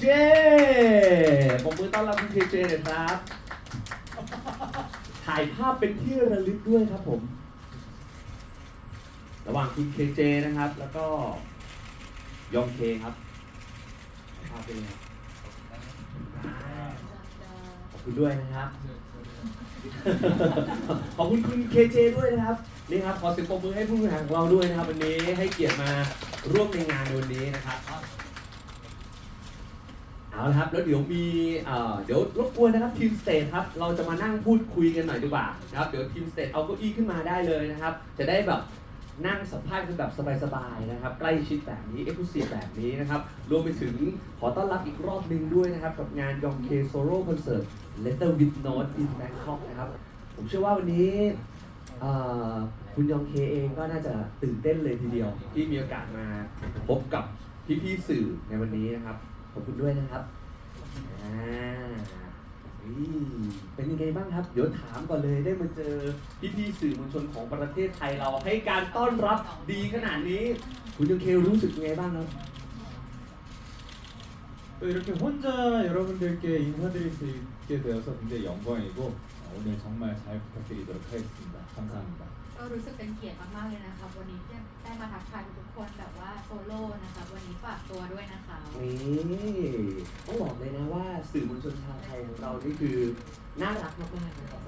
เจผมมือต้อนรับคุณเคเจหน่อยครับ ถ่ายภาพเป็นที่ระลึกด้วยครับผม ระหว่างคุณเคเจนะครับ แล้วก็ยองเคครับภาพเป็นไงขอบคุณด้วยนะครับ ขอบคุณคุณเคเจด้วยนะครับ นี่ครับ ขอเสียงปรบมือให้ผู้บริหารของเราด้วยนะครับ วันนี้ให้เกียรติมาร่วมในงานในวันนี้นะ ละครับแล้วเดี๋ยวมีเอ่อเดี๋ยวรบกวนนะครับทีมสเตทครับเราจะมานั่งพูดคุยกันหน่อยดีกว่านะครับเดี๋ยวทีมสเตทเอาเก้าอี้ขึ้นมาได้เลยนะครับ จะได้แบบนั่งสัมภาษณ์กันแบบสบายๆนะครับ ใกล้ชิดแบบนี้เอ็กซ์คลูซีฟแบบนี้นะครับ รวมไปถึงขอต้อนรับอีกรอบหนึ่งด้วยนะครับ กับงานยองเคโซโล่คอนเสิร์ต Letter with Note in Bangkok นะครับ ผมเชื่อว่าวันนี้เอ่อคุณยองเคเองก็น่าจะตื่นเต้นเลยทีเดียว ที่มีโอกาสมาพบกับพี่ๆสื่อในวันนี้นะครับ ขอบคุณด้วยนะครับ อ่าอุ๊ยเป็นยังไงบ้างครับ เดี๋ยวถามก่อนเลยได้มาเจอพี่ๆสื่อมวลชนของประเทศไทยเราให้การต้อนรับดีขนาดนี้ คุณยังเครู้สึกยังไงบ้างครับ 또 이렇게 혼자 여러분들께 인사드릴 수 있게 되어서 굉장히 영광이고 어, 오늘 정말 잘 부탁드리도록 하겠습니다. 감사합니다. ก็รู้สึกเป็นเกียรติมากๆเลยนะคะวันนี้ที่ได้มาทักทายทุกๆคนแบบว่าโซโล่นะคะวันนี้ฝากตัวด้วยนะคะ นี่ต้องบอกเลยนะว่าสื่อมวลชนชาวไทยของเรานี่คือน่ารักมากๆนะครับ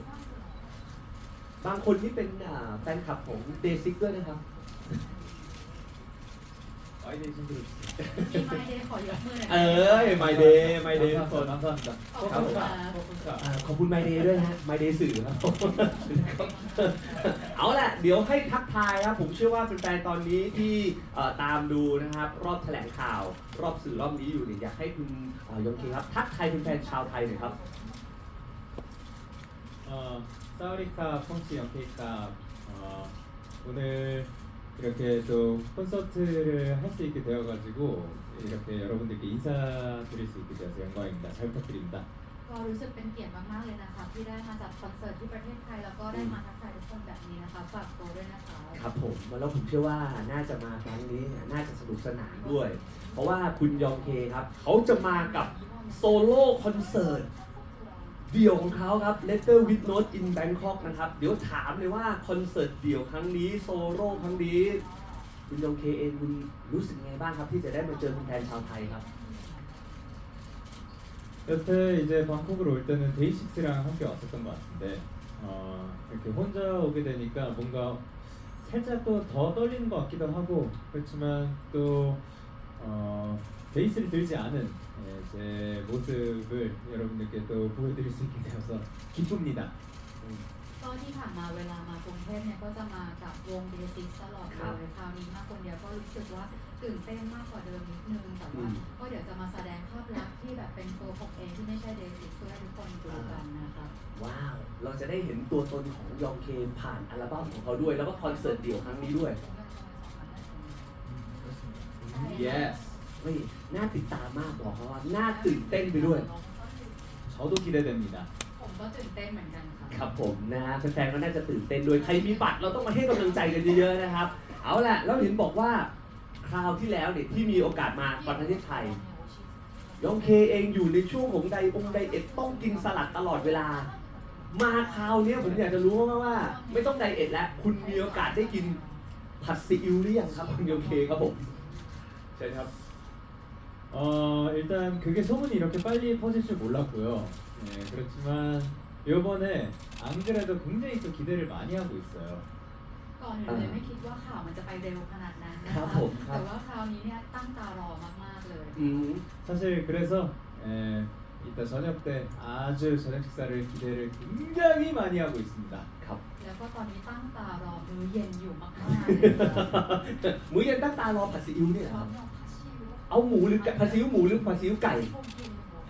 บางคนที่เป็นอ่าแฟนคลับของเดซิกด้วยนะครับ 아이디어 손들어주세요. ที่ไม่ได้ขอยกมือหน่อย เออไมเดย์ไมเดย์ทุกคน 감사합니다. ขอบคุณค่ะ 포카. อ่าขอบคุณไมเดย์ด้วยนะฮะไมเดย์สื่อครับ เอาละเดี๋ยวให้ทักทายครับ ผมเชื่อว่าแฟนๆตอนนี้ที่เอ่อตามดูนะครับ รอบแถลงข่าว รอบสื่อรอบนี้อยู่เนี่ยอยากให้คุณเอ่อยงเคครับ ทักทายแฟนๆชาวไทยหน่อยครับ 어, 사우리카 펑치 영케이카 어, 오늘 이렇게 또 콘서트를 할 수 있게 되어가지고 이렇게 여러분들께 인사드릴 수 있게 되어서 영광입니다. 잘 부탁드립니다. ก็รู้สึกเป็นเกียรติมากๆเลยนะคะที่ได้มาจัดคอนเสิร์ตที่ประเทศไทยแล้วก็ได้มาทักทายทุกคนแบบนี้นะคะฝากตัวด้วยนะคะ ครับผมแล้วผมเชื่อว่าน่าจะมาครั้งนี้เนี่ยน่าจะสนุกสนานด้วย เพราะว่าคุณยองเคครับ เขาจะมากับโซโล่คอนเสิร์ต เดี่ยวของเขาครับ Letter with Note in Bangkok นะครับ เดี๋ยวถามเลยว่าคอนเสิร์ตเดี่ยวครั้งนี้โซโล่ครั้งนี้ คุณยองเคเองคุณรู้สึกไงบ้างครับ ที่จะได้มาเจอแฟนๆชาวไทยครับ 여태 이제 방콕으로 올 때는 데이식스랑 함께 왔었던 것 같은데 어, 이렇게 혼자 오게 되니까 뭔가 살짝 또 더 떨리는 것 같기도 하고 그렇지만 또 어, 베이스를 들지 않은 예, 제 모습을 여러분들께 또 보여드릴 수 있게 되어서 기쁩니다. ก็ที่ผ่านมาเวลามากรุงเทพเนี่ยก็จะมากับวงเดซิสตลอด ครับ เลยคราวนี้มาคนเดียวก็รู้สึกว่าตื่นเต้นมากกว่าเดิมนิดนึงแต่ว่า อืม ก็เดี๋ยวจะมาแสดงภาพลักษณ์ที่แบบเป็นตัวผมเองที่ไม่ใช่เดซิสเพื่อให้ทุกคนดูกันนะคะ ว้าว เราจะได้เห็นตัวตนของยองเคผ่านอัลบั้มของเขาด้วย แล้วก็คอนเสิร์ตเดี่ยวครั้งนี้ด้วย Yes. เฮ้ยน่าติดตามมากบอกเขาว่าน่าตื่นเต้นไปด้วย 저도 기대됩니다. ผมก็ตื่นเต้นเหมือนกันค่ะ ครับผมนะฮะแฟนๆก็น่าจะตื่นเต้นด้วย ใครมีบัตรเราต้องมาให้กำลังใจกันเยอะๆนะครับ เอาล่ะ แล้วเห็นบอกว่าคราวที่แล้วเนี่ยที่มีโอกาสมาประเทศไทย ยองเคเองอยู่ในช่วงของไดองไดเอทต้องกินสลัดตลอดเวลา มาคราวเนี้ยผมอยากจะรู้มากๆว่า ไม่ต้องไดเอทแล้ว คุณมีโอกาสได้กินผัดซีอิ๊วหรือยังครับคุณยองเคครับผมใช่ครับ 어 일단 그게 소문이 이렇게 빨리 퍼질 줄 몰랐고요. 네, 그렇지만 이번에 안 그래도 굉장히 또 기대를 많이 하고 있어요. ก่อนอื่นเลยไม่คิดว่าข่าวมันจะไปเร็วขนาดนั้นนะ ครั คะ บผมครับ แต่ว่าคราวนี้เนี่ยตั้งตารอมากๆเลย อืม 사실 그래서 에, 이따 저녁 때 아주 저녁 식사를 기대를 굉장히 많이 하고 있습니다. ครับ แล้วก็ตอนนี้ตั้งตารอมื้อเย็นอยู่มากๆเลยค่ะ มื้อเย็นตั้งตารอผัดซีอิ๊วเนี่ยเหรอ ช ค อ รั บบ เนาะ เอาหมูหรือไก่ผัดซีอิ๊วหมูหรือผัดซีอิ๊วไก่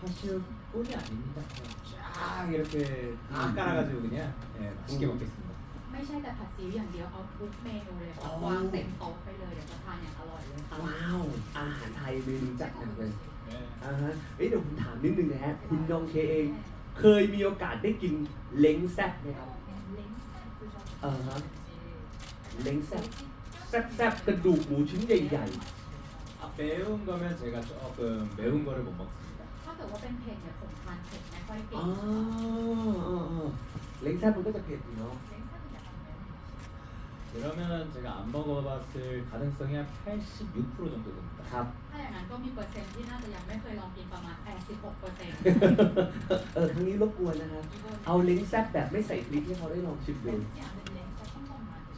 파시오뿐이 아닙니다. 그냥 쫙 이렇게 다 깔아가지고 그냥 예, 맛있게 음. 먹겠습니다. ไม่ใช่แต่ผัดซีอิ๊วอย่างเดียวเอาทุกเมนูเลยค่ะ อ๋อ วางเต็มโต๊ะไปเลยเดี๋ยวจะทานอย่างอร่อยเลยค่ะ ว้าว อาหารไทยเมนูจัดหนักเลย 네. อ่าฮะเอ้ยเดี๋ยวผมถามนิดนึงนะฮะ คุณยองเคเอง เคยมีโอกาสได้กินเล้งแซ่บไหมครับอ่าฮะ เล้งแซ่บแซ่บแซ่บกระดูกหมูชิ้นใหญ่ๆอ่ะ 매운 거면 제가 조금 매운 거를 못 먹습니다. ถ้าเกิดว่าเป็นเผ็ดเนี่ยผมทานเผ็ดไม่ค่อยเก่ อ๋ ง ออ๋ออ๋อเล้งแซ่บมันก็จะเผ็ดอยู่เนาะ เล้งแซ่บมันจะทำแบบนี้ 그러면 제가 안 먹어봤을 가능성이 한 86% 정도 됩니다. ครับ ถ้าอย่างนั้นก็มีเปอร์เซ็นต์ที่น่าจะยังไม่เคยลองกินประมาณ 86เปอร์เซ็นต์ เออครั้งนี้รบกวนนะครับ เอาเล้งแซ่บแบบไม่ใส่พริกให้เขาได้ลองชิมดู เป็นเสียงเป็นเล้งเขาต้องลองมาดู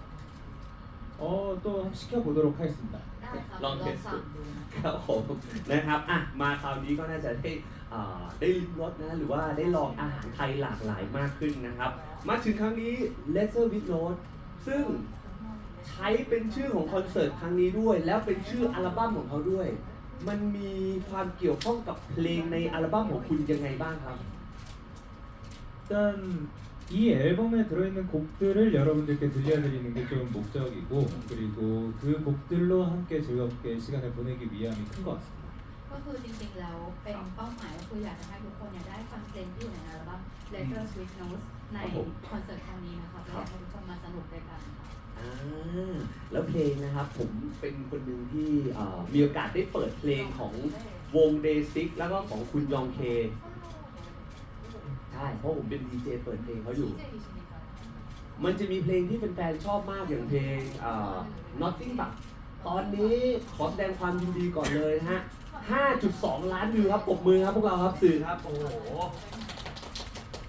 어, 또 한번 시켜보도록 하겠습니다. ได้ครับลองเทสสั่งดูนะครับผมนะครับอะมาคราวนี้ก็น่าจะได้อ่าได้ลิ้มรสนะหรือว่าได้ลองอาหารไทยหลากหลายมากขึ้นนะครับ มาถึงครั้งนี้ Lesser with Note ซึ่งใช้เป็นชื่อของคอนเสิร์ตครั้งนี้ด้วย แล้วเป็นชื่ออัลบั้มของเขาด้วย มันมีความเกี่ยวข้องกับเพลงในอัลบั้มของคุณยังไงบ้างครับ 일단 이 앨범에 들어있는 곡들을 여러분들께 들려드리는 게 좀 목적이고 그리고 그 곡들로 함께 즐겁게 시간을 보내기 위함이 큰 것 같습니다. ก็คือจริงๆแล้วเป็นเป้าหมายก็คืออยากจะให้ทุกคนเนี่ยได้ฟังเพลงที่อยู่ในอัลบั้ม Letter Sweet Notes ใน ครับผม คอนเสิร์ตครั้งนี้นะครับและอยากให้ทุกคนมาสนุกด้วยกันครับ อ่าแล้วเพลงนะครับผมเป็นคนหนึ่งที่เอ่อมีโอกาสได้เปิดเพลงของวง Day 6แล้วก็ของคุณยองเค ใ ช่ เพราะผมเป็นดีเจเปิดเพลงเขาอยู่ มันจะมีเพลงที่แฟนๆชอบมากอย่างเพลงเอ่อ Nothing But ตอนนี้ขอแสดงความยินดีก่อนเลยนะฮะ 5.2 ล้านวิวครับปรบมือครับพวกเราครับสื่อครับ โอ้โห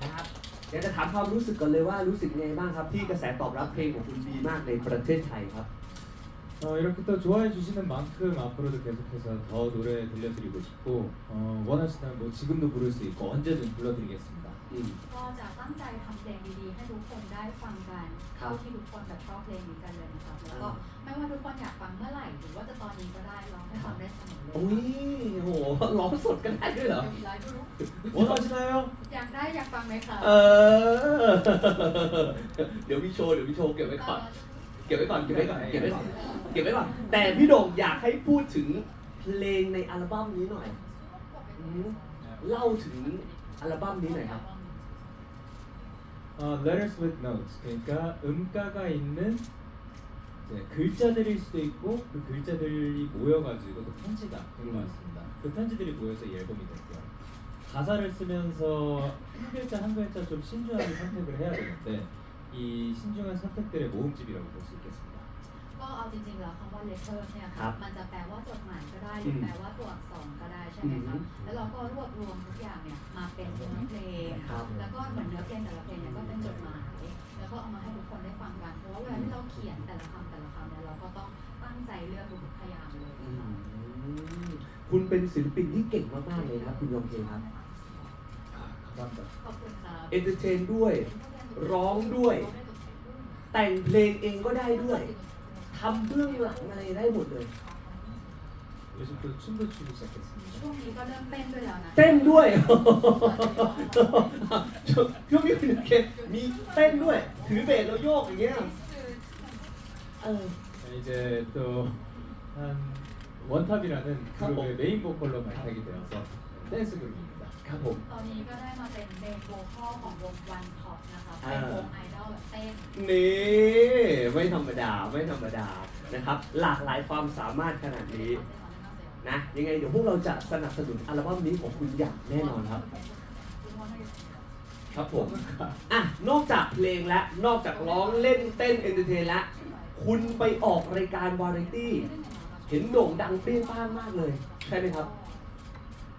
นะครับอยากจะถามความรู้สึกก่อนเลยว่ารู้สึกไงบ้างครับ ที่กระแสตอบรับเพลงของคุณดีมากในประเทศไทยครับ 어, 이렇게 또 좋아해 주시는 만큼 앞으로도 계속해서 더 노래 들려드리고 싶고 어, 원하시다면 뭐 지금도 부를 수 있고 언제든 불러드리겠습니다. ก็จะตั้งใจทำเพลงดีๆ ให้ทุกคนได้ฟังกันเท่าที่ทุกคนจะชอบเพลงนี้กันเลยนะครับแล้วก็ไม่ว่าทุกคนอยากฟังเมื่อไหร่หรือว่าจะตอนนี้ก็ได้ร้องให้ฟังได้เสมอเลยอุ้ยโหร้องสดกันได้ด้วยเหรอไลฟ์ดูโอ้ยตอนไช้าอยากได้อยากฟังไหมคะเออ เดี๋ยวพี่โชว์เดี๋ยวพี่โชว์เก็บไว้ก่อนเก็บไว้ก่อนเก็บไว้ก่อนเก็บไว้ก่อนเก็บไว้ก่อนแต่พี่โด่งอยากให้พูดถึงเพลงในอัลบั้มนี้หน่อย เล่าถึงอัลบั้มนี้หน่อยครับ 어, letters with notes 그러니까 음가가 있는 이제 글자들일 수도 있고 그 글자들이 모여가지고 또 편지가 된것 같습니다. 그 편지들이 모여서 이 앨범이 됐고요. 가사를 쓰면서 한 글자 한 글자 좀 신중하게 선택을 해야 되는데 이 신중한 선택들의 모음집이라고 볼 수 있겠습니다. ก็เอาจริงๆแล้วคำว่า letter เนี่ยค่ะมันจะแปลว่าจดหมายก็ได้หรือแปลว่าตัวอักษรก็ได้ใช่ไหมคะแล้วเราก็รวบรวมทุกอย่างเนี่ยมาเป็นเนื้อเพลงแล้วก็เหมือนเนื้อเพลงแต่ละเพลงเนี่ยก็เป็นจดหมาย แล้วก็เอามาให้ทุกคนได้ฟังกันเพราะว่าเวลาที่เราเขียนแต่ละคำแต่ละคำเนี่ยเราก็ต้องตั้งใจเลือกทุกๆพยางค์เลยคุณเป็นศิลปินที่เก่งมากๆเลยนะครับ คุณยงเคครัครับ ขอบเอนเตอร์เทนด้วย ร้องด้วย แต่งเพลงเองก็ได้ด้วย ทำเบื้องหลังอะไรได้หมดเลย 요즘 또 춤도 추기 시작했습니다. ช่วงนี้ก็เริ่มเต้นด้วยแล้วนะ เต้นด้วย ช่วงนี้คุณยองเคมีเต้นด้วย ถือเบสแล้วโยกอย่างเงี้ยเออ 이제 또 한 원탑이라는 어. 그룹의 메인 보컬로 발탁이 되어서 댄스 그룹입니다. ครับผม ตอนนี้ก็ได้มาเป็นเบนโวคอลของวงวันท็อปนะคะอ่าเป็นวงไอดอลแบบเต้น นี่ไม่ธรรมดาไม่ธรรมดานะครับ หลากหลายความสามารถขนาดนี้นะยังไงเดี๋ยวพวกเราจะสนับสนุนอัลบั้มนี้ของคุณอย่างแน่นอนครับ ครับผมอะนอกจากเพลงและนอกจากร้องเล่นเต้นเอนเตอร์เทนและคุณไปออกรายการวาไรตี้เห็นโด่งดังเปรี้ยงป้างมากเลย ใช่ไหมครับ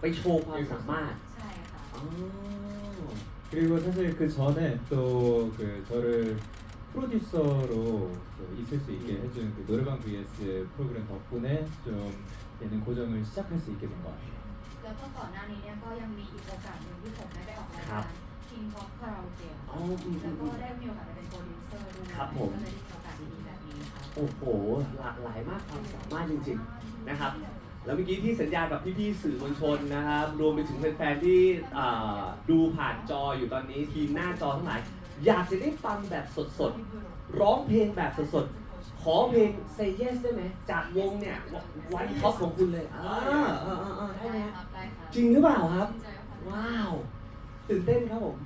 ไปโชว์ความสามารถ ใช่ค่ะ อ๋อ 그리고 사실 그 전에 또 그 저를 프로듀서로 또 있을 수 있게 해주는 그 노래방 vs 프로그램 덕분에 좀 예능 고정을 시작할 수 있게 된 것 같아요. แล้วก็ก่อนหน้านี้เนี่ยก็ยังมีอีกโอกาสหนึ่งที่ผมได้ไปออกราย ครั การ บ King of Karaoke อ๋ออืมอื แล้ว ม ก็ อืม ได้มีโอกาสไปเป็นโปรดิวเซอร์ด้วย ครับผม ก็เลยได้มีโอกาสดีๆแบบนี้ค่ะ โอ้โห หลากหลายมากความสามารถจริงๆ นะครับ แล้วเมื่อกี้ที่สัญญากับพี่ๆสื่อมวลชนนะครับ รวมไปถึงแฟนๆที่อ่าดูผ่านจออยู่ตอนนี้ทีมหน้าจอทั้งหลาย อยากจะได้ฟังแบบสดๆ ร้องเพลงแบบสดๆ ขอเพลง Say Yes ได้ไหม จากวงเนี่ยวันท็อปของคุณเลยอ่าอ่าอ่าอ่าได้ไหมได้ฮะครับได้ครับจริงหรือเปล่าครับจงใจครับ ว้าว ตื่นเต้นครับผม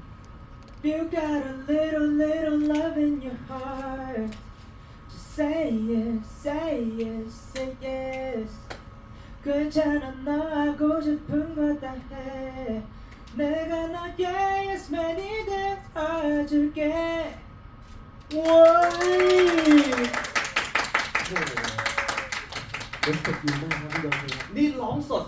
You got a little little love in your heart Just say yes say yes say yes 괜찮아 너 하고 싶은 거 다 해 내가 너의 yes man이 되어줄게 워 โอ้โหเด็กดีมากครับพี่ดอนนี่ร้องสด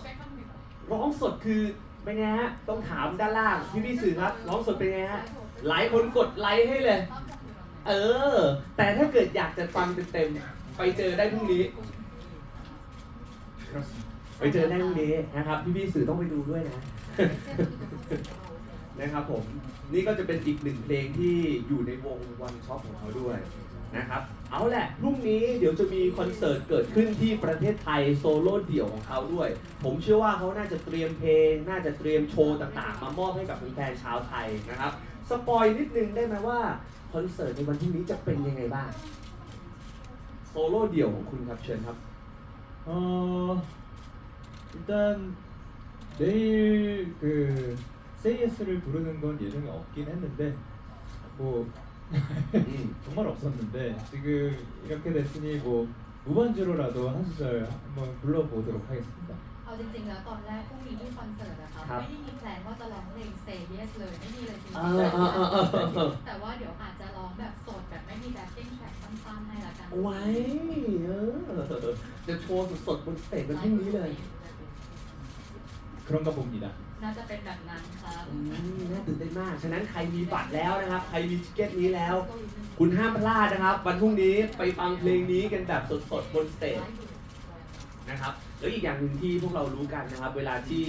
ร้องสดคือเป็นไงฮะ ต้องถามด้านล่าง พี่พี่ๆสื่อครับ ร้องสดเป็นไงฮะ หลายคนกดไลค์ให้เลย เออ แต่ถ้าเกิดอยากจะฟังเต็มๆ ไปเจอได้พรุ่งนี้ ไปเจอได้พรุ่งนี้นะครับพี่พี่ๆสื่อต้องไปดูด้วยนะ นะครับผมนี่ก็จะเป็นอีกหนึ่งเพลงที่อยู่ในวงวันช็อปของเขาด้วยนะครับเอาแหละพรุ่งนี้เดี๋ยวจะมีคอนเสิร์ตเกิดขึ้นที่ประเทศไทยโซโล่เดี่ยวของเขาด้วย ผมเชื่อว่าเขาน่าจะเตรียมเพลง น่าจะเตรียมโชว์ต่างๆ มามอบให้กับแฟนชาวไทยนะครับสปอยนิดนึงได้ไหมว่าคอนเสิร์ตในวันพรุ่นี้จะเป็นยังไงบ้างโซโล่เดี่ยวของคุณครับเชิญครับ어 일단 내일 그 세이예스를 부르는 건 예정이 없긴 했는데 뭐 อืม 정말 없었는데 지금 이렇게 됐으니 뭐 무반주로라도 한 소절 한번 불러보도록 하겠습니다. เอาจริงๆ แล้วตอนแรกพรุ่งนี้ที่คอนเสิร์ตอะครับ ครับ ไม่ได้มีแพลนว่าจะร้องเพลง Say Yes เลยไม่มีเลยจริง เออเออเออเออเออ ๆแต่ว่าเดี๋ยวอาจจะร้องแบบสดแบบไม่มีแบ็คกิ้งแทร็กสั้นๆให้ละกัน ไว้เออจะโชว์สดๆบนสเตจวันพรุ่งนี้เลย 그런가 봅니다. น่าจะเป็นแบบนั้นครับ อืมน่าตื่นเต้นมาก ฉะนั้นใครมีบัตรแล้วนะครับ ใครมีทิเก็ตนี้แล้ว คุณห้ามพลาดนะครับ วันพรุ่งนี้ไปฟังเพลงนี้กันแบบสดๆบนสเตจนะครับ แล้วอีกอย่างหนึ่งที่พวกเรารู้กันนะครับ เวลาที่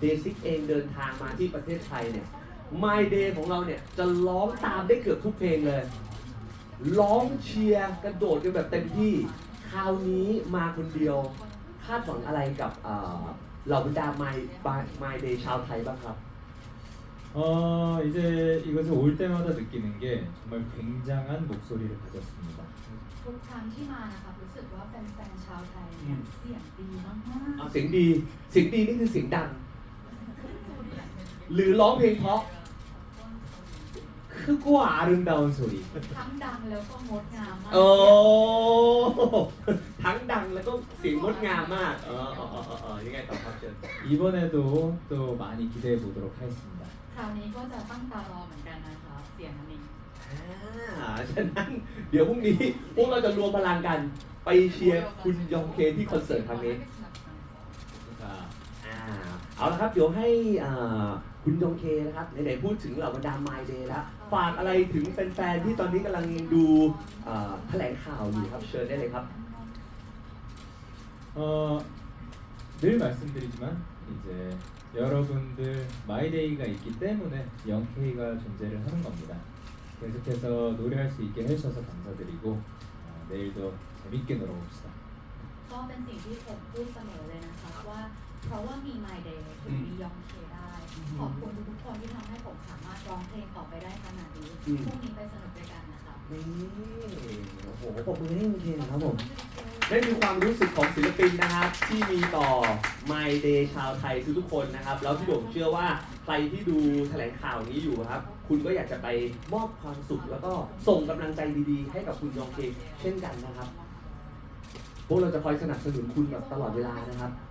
เดซิกเองเดินทางมาที่ประเทศไทยเนี่ย My Day ของเราเนี่ย จะร้องตามได้เกือบทุกเพลงเลย ร้องเชียร์กระโดดกันแบบเต็มที่ คราวนี้มาคนเดียว คาดหวังอะไรกับเอ่อ เหล่าบรรดา My My Day ชาวไทยบ้างครับ 어 이제 이것을 올 때마다 느끼는 게 정말 굉장한 목소리를 가졌습니다. ทุกครั้งที่มานะครับรู้สึกว่าแฟนๆชาวไทย อื เนี่ย ม เสียงดีมาก อ่ะเสียงดี เสียงดีนี่คือเสียงดัง หรือร้องเพลงเพราะ 크고 아름다운 소리. ๆทั้งดังแล้วก็งดงามมาก โอ้ ทั้งดังแล้วก็เสียงงดงามมากเออเออเออเออเออยังไงต่อครับเชิญ 이번에도 또 많이 기대해 보도록 하겠습니다. คราวนี้ก็จะตั้งตารอเหมือนกันนะครับเสียงอันนี้ อ่าฉะนั้นเดี๋ยวพรุ่งนี้พวกเราจะรวมพลังกัน ไปเชียร์คุณยองเคที่คอนเสิร์ตครั้งนี้ 자, อ่าเอาละครับเดี๋ยวให้อ่า คุณยองเคนะครับไหนๆพูดถึงเหล่าบรรดา My Day แล้ว ฝากอะไรถึงแฟนๆที่ตอนนี้กำลังดูอ่าแถลงข่าวอยู่ครับเชิญได้เลยครับ 어, 늘 말씀드리지만 이제 여러분들 마이데이가 있기 때문에 영케이가 존재를 하는 겁니다. 계속해서 노래할 수 있게 해주셔서 감사드리고 어, 내일도 재밌게 놀아봅시다. ก็เป็นสิ่งที่ผมพูดเสมอเลยนะครับว่า เพราะว่ามี My Day ถึงมียองเคได้ ขอบคุณทุกๆคนที่ทำให้ผมสามารถร้องเพลงต่อไปได้ขนาดนี้อืมพรุ่งนี้ไปสนุกด้วยกันนะครับนี่โอ้โหปรบมือให้คุณเคนครับผมนั่นคือความรู้สึกของศิลปินนะครับ ที่มีต่อ My Day ชาวไทยทุกๆคนนะครับ แล้วพี่โด่งเชื่อว่าใครที่ดูแถลงข่าวนี้อยู่ครับ คุณก็อยากจะไปมอบความสุขแล้วก็ส่งกำลังใจดีๆ ให้กับคุณยองเคเช่นกันนะครับ พวกเราจะคอยสนับสนุนคุณแบบตลอดเวลานะครับ 아,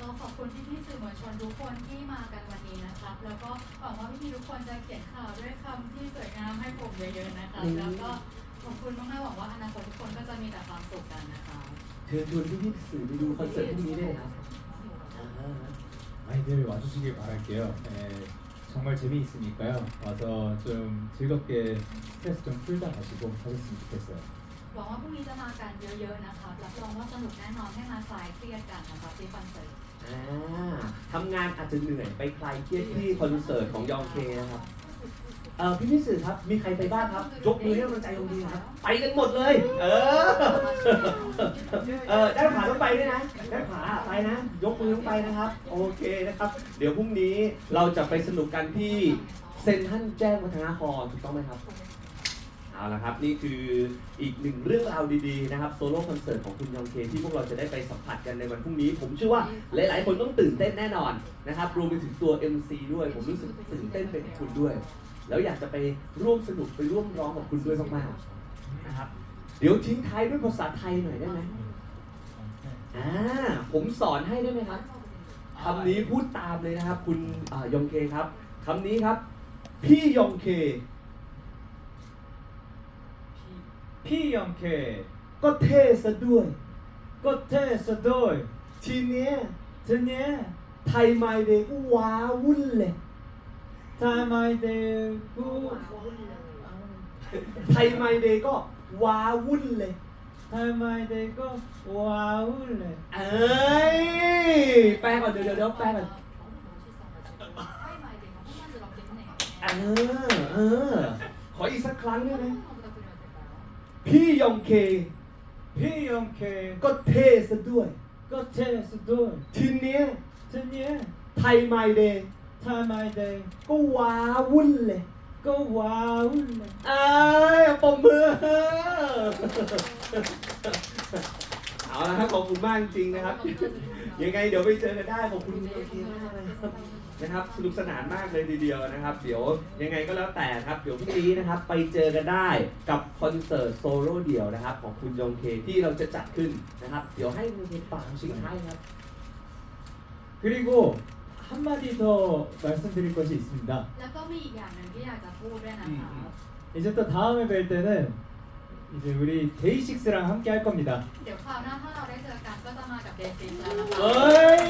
ก็ขอบคุณพี่ๆสื่อมวลชนทุกคนที่มากันวันนี้นะครับ แล้วก็หวังว่าพี่ๆทุกคนจะเขียนข่าวด้วยคำที่สวยงามให้ผมเยอะๆนะครับ อืม แล้วก็ขอบคุณมากๆหวังว่าอนาคตทุกคนก็จะมีแต่ความสุขกันนะครับ เชิญชวนพี่ๆสื่อไปดูคอนเสิร์ตพรุ่งนี้ได้เลยครับอ่า 많이들 와주시길 바랄게요. 예, 정말 재미있으니까요. 와서 좀 즐겁게 스트레스 좀 풀다 가시고 하셨으면 좋겠어요. หวังว่าพรุ่งนี้จะมากันเยอะๆนะครับรับรองว่าสนุกแน่นอนให้มาคลายเครียดกันนะครับที่คอนเสิร์ต อ่าทำงานอาจจะเหนื่อยไปคลายเครียดที่คอนเสิร์ตของยองเคนะครับเออพี่พี่สื่อครับ มีใครไปบ้างครับ ยกมือให้กำลังใจยองเคครับ ไปกันหมดเลย เออ เออด้านขวาต้องไปด้วยนะด้านขวาไปนะ ยกมือต้องไปนะครับ โอเคนะครับ เดี๋ยวพรุ่งนี้เราจะไปสนุกกันที่เซนทรัลแจ้งวัฒนาครถูกต้องไหมครับ เอาละครับ นี่คืออีกหนึ่งเรื่องราวดีๆนะครับโซโล่คอนเสิร์ตของคุณยองเคที่พวกเราจะได้ไปสัมผัสกันในวันพรุ่งนี้ ผมเชื่อว่าหลายๆ คนต้องตื่นเต้นแน่นอนนะครับรวมไปถึงตัว MC ด้วย ผมรู้สึกตื่นเต้นเป็นคุณด้วย แล้วอยากจะไปร่วมสนุกไปร่วมร้องกับคุณด้วยมากๆนะครับเดี๋ยวทิ้งท้ายด้วยภาษาไทยหน่อยได้ไหมอ่าผมสอนให้ได้ไหมครับคำนี้พูดตามเลยนะครับ คุณอ่ายองเคครับคำนี้ครับ พี่ยองเค พี่ยองเค ก็เท่ซะด้วย ก็เท่ซะด้วยทีเนี้ยทีเนี้ยไทยไม่เดย์ก็ว้าวุ่นเลยไทยไม่เดย์กูไทยไม่เดย์ก็ว้าวุ่นเลยไทยไม่เดย์ก็ว้าวุ่นเลยเอ้ยแปลก่อนเดี๋ยวเดี๋ยวแปลก่อนเออเออขออีกสักครั้งได้ไหม พี่ยองเค พี่ยองเคก็เท่ซะด้วย ก็เท่ซะด้วยทีเนี้ยทีเนี้ยไทยไมเดย์ไทยไมเดย์ก็ว้าวุ่นเลย ก็ว้าวุ่นเลยเอ้ยปมมือเอาละครับขอบคุณมากจริงนะครับ ยังไงเดี๋ยวไปเจอกันได้ขอบคุณมากเลย นะครับสนุกสนานมากเลยทีเดียวนะครับ เดี๋ยวยังไงก็แล้วแต่ครับเดี๋ยวพรุ่งนี้นะครับ ไปเจอกันได้กับคอนเสิร์ตโซโล่เดี่ยวนะครับ ของคุณยองเคที่เราจะจัดขึ้นนะครับ เดี๋ยวให้มือเป็นปากทิ้งท้ายครับ 그리고 한마디 더 말씀드릴 것이 있습니다 แล้วก็มีอีกอย่างหนึ่งที่อยากจะพูดด้วยนะคะ 이제 또 다음에 뵐 때는 이제 우리 데이식스랑 함께 할 겁니다 เดี๋ยวคราวหน้าถ้าเราได้เจอกันก็จะมากับเดซิสแล้วนะคะ เฮ้ย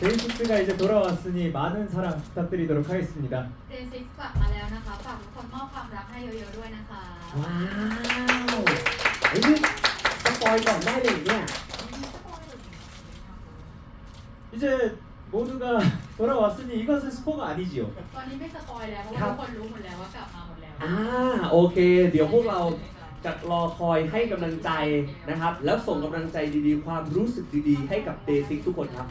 데이식스가 이제 돌아왔으니 많은 사랑 부탁드리도록 하겠습니다 เดซิสกลับมาแล้วนะคะฝากทุกคนมอบความรักให้เยอะๆด้วยนะคะ ว้าวเฮ้ยนี่สปอยก่อนได้เลยเนี่ย 이제 모두가 돌아왔으니 이것은 스포가 아니지요 ตอนนี้ไม่สปอยแล้วเพราะว่าทุกคนรู้หมดแล้วว่ากลับมาหมดแล้ว อ่าโอเค เดี๋ยวพวกเราจะรอคอยให้กำลังใจนะครับ แล้วส่งกำลังใจดีๆ ความรู้สึกดีๆ ให้กับเดซิกทุกคนครับ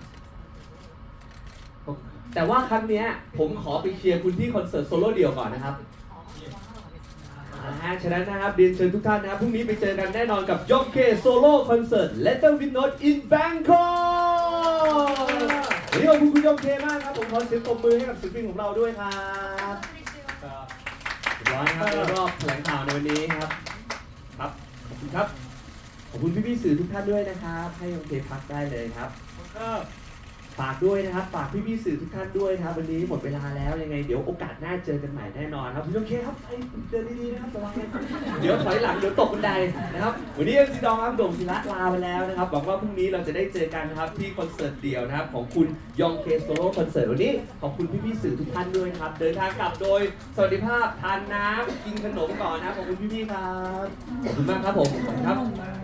แต่ว่าครั้งเนี้ยผมขอไปเชียร์คุณที่คอนเสิร์ตโซโล่เดี่ยวก่อนนะครับอ่าฉะนั้นนะครับเรียนเชิญทุกท่านนะครับพรุ่งนี้ไปเจอกันแน่นอนกับยองเคโซโล่คอนเสิร์ต Letter with Note in Bangkok วันนี้ขอบคุณคุณยองเคมากครับ ผมขอเสียงปรบมือให้กับศิลปินของเราด้วยครับเรียบร้อยนะครับในรอบแถลงข่าวในวันนี้ครับ ครับ ขอบคุณครับ ขอบคุณพี่ๆสื่อทุกท่านด้วยนะครับ ให้ยองเคพักได้เลยครับ ฝากด้วยนะครับฝากพี่ๆสื่อทุกท่านด้วยนะครับวันนี้หมดเวลาแล้วยังไงเดี๋ยวโอกาสหน้าเจอกันใหม่แน่นอนครับคุณโอเคครับไปเดินดีๆนะครับระวังนะเดี๋ยวถอยหลังเดี๋ยวตกบันไดนะครับวันนี้เอ็มซีดองครับโด่งศิระลาไปแล้วนะครับหวังว่าพรุ่งนี้เราจะได้เจอกันนะครับที่คอนเสิร์ตเดี่ยวนะครับของคุณยองเคโซโล่คอนเสิร์ตวันนี้ขอบคุณพี่ๆสื่อทุกท่านด้วยนะครับเดินทางกลับโดยสวัสดิภาพทานน้ำกินขนมก่อนนะครับขอบคุณพี่ๆครับขอบคุณมากครับผมขอบคุณครับ